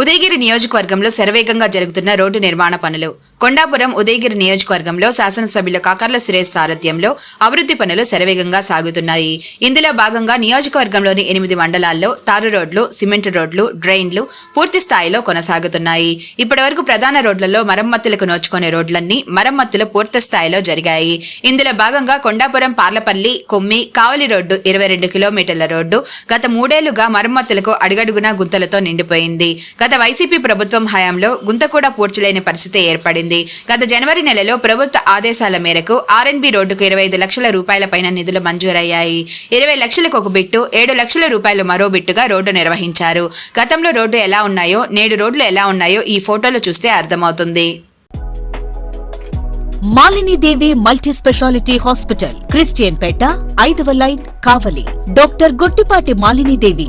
ఉదయగిరి నియోజకవర్గంలో శరవేగంగా జరుగుతున్న రోడ్డు నిర్మాణ పనులు. కొండాపురం ఉదయగిరి నియోజకవర్గంలో శాసనసభ్యుల కాకర్ల సురేష్ సారథ్యంలో అభివృద్ధి పనులు శరవేగంగా సాగుతున్నాయి. ఇందులో భాగంగా నియోజకవర్గంలోని ఎనిమిది మండలాల్లో తారు రోడ్లు సిమెంట్ రోడ్లు డ్రైన్లు పూర్తి స్థాయిలో కొనసాగుతున్నాయి. ఇప్పటివరకు ప్రధాన రోడ్లలో మరమ్మతులకు నోచుకునే రోడ్లన్నీ మరమ్మతులు పూర్తి స్థాయిలో జరిగాయి. ఇందులో భాగంగా కొండాపురం పార్లపల్లి కొమ్మి కావలి రోడ్డు ఇరవై రెండు కిలోమీటర్ల రోడ్డు గత మూడేళ్ళుగా మరమ్మతులకు అడుగడుగునా గుంతలతో నిండిపోయింది. గత వైసీపీ ప్రభుత్వం హయాంలో గుంత కూడా పూడ్చలేని పరిస్థితి ఏర్పడింది. గత జనవరి నెలలో ప్రభుత్వ ఆదేశాల మేరకు ఆర్ఎన్బి రోడ్డుకు ఇరవై ఐదు లక్షల రూపాయల పైన నిధులు మంజూరయ్యాయి. ఇరవై లక్షలకు ఒక బిట్టు ఏడు లక్షల రూపాయలు మరో బిట్టుగా రోడ్డు నిర్వహించారు. గతంలో రోడ్డు ఎలా ఉన్నాయో నేడు రోడ్లు ఎలా ఉన్నాయో ఈ ఫోటోలు చూస్తే అర్థమవుతుంది. Malinidevi multi speciality hospital Christian Peta ఐదవ line Kavali. Doctor Guttipati Malinidevi